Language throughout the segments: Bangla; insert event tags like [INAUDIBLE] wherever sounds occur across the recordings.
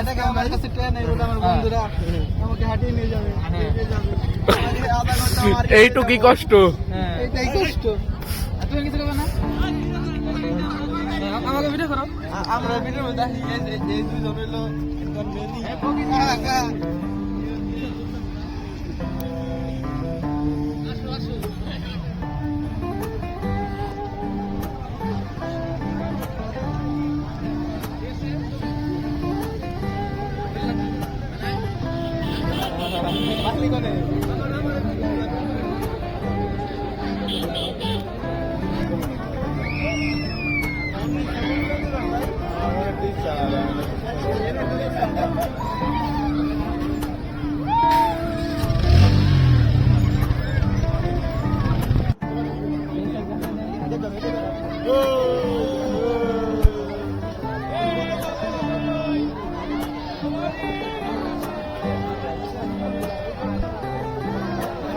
টাকা আমার কাছে ট্রেন এই আমার বন্ধুরা। আমাকে হাঁটিয়ে নিয়ে যাবে হ্যাঁ। আমার এইটুকুই কষ্ট। হ্যাঁ। এইটাই কষ্ট। তুমি কিছু করবে না? আমাকে ভিডিও করো। আমরা ভিডিও দেখি যে এই দুজন হলো একজন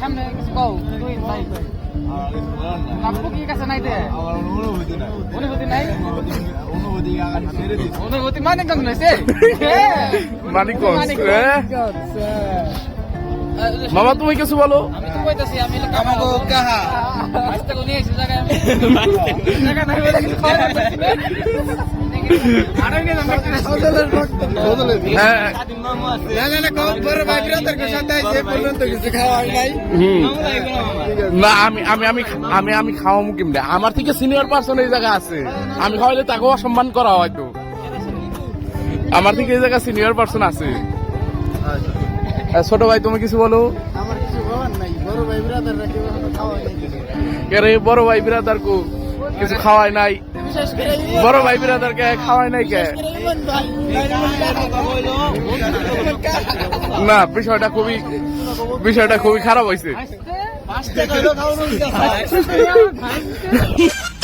সামনে কিছু কও তুই ভাই। কি কাছে নাই দে অনুভূতি নাই। অনুভূতি মানে গঙ্গ নইছে মানিকগঞ্জ [LAUGHS] মানিকগঞ্জ। হ্যাঁ? মামা তুমি কিছু বলো? আমি তো কইতাছি আমি লোক আমাগো কাহা। আজকে কোনি এসে জায়গায় আমি জায়গা নাই বলে কিছু খাওয়া না আমি আমি আমি আমি আমি কেমনে? আমার থেকে সিনিয়র পার্সন এই জায়গা আছে। আমি খাওয়াইলে তাকেও অসম্মান করা হয়তো আমার থেকে এই জায়গা সিনিয়র পার্সন আছে। ছোট ভাই তুমি কিছু বলো? আমার কিছু নাই। বড় ভাই নাই কে বড় ভাই বিরাদার কো? কিছু খাওয়াই নাই। বড় ভাই বিরাদারকে কে খাওয়াই নাই কে। না বিষয়টা খুবই বিষয়টা খুবই খারাপ হয়েছে [LAUGHS]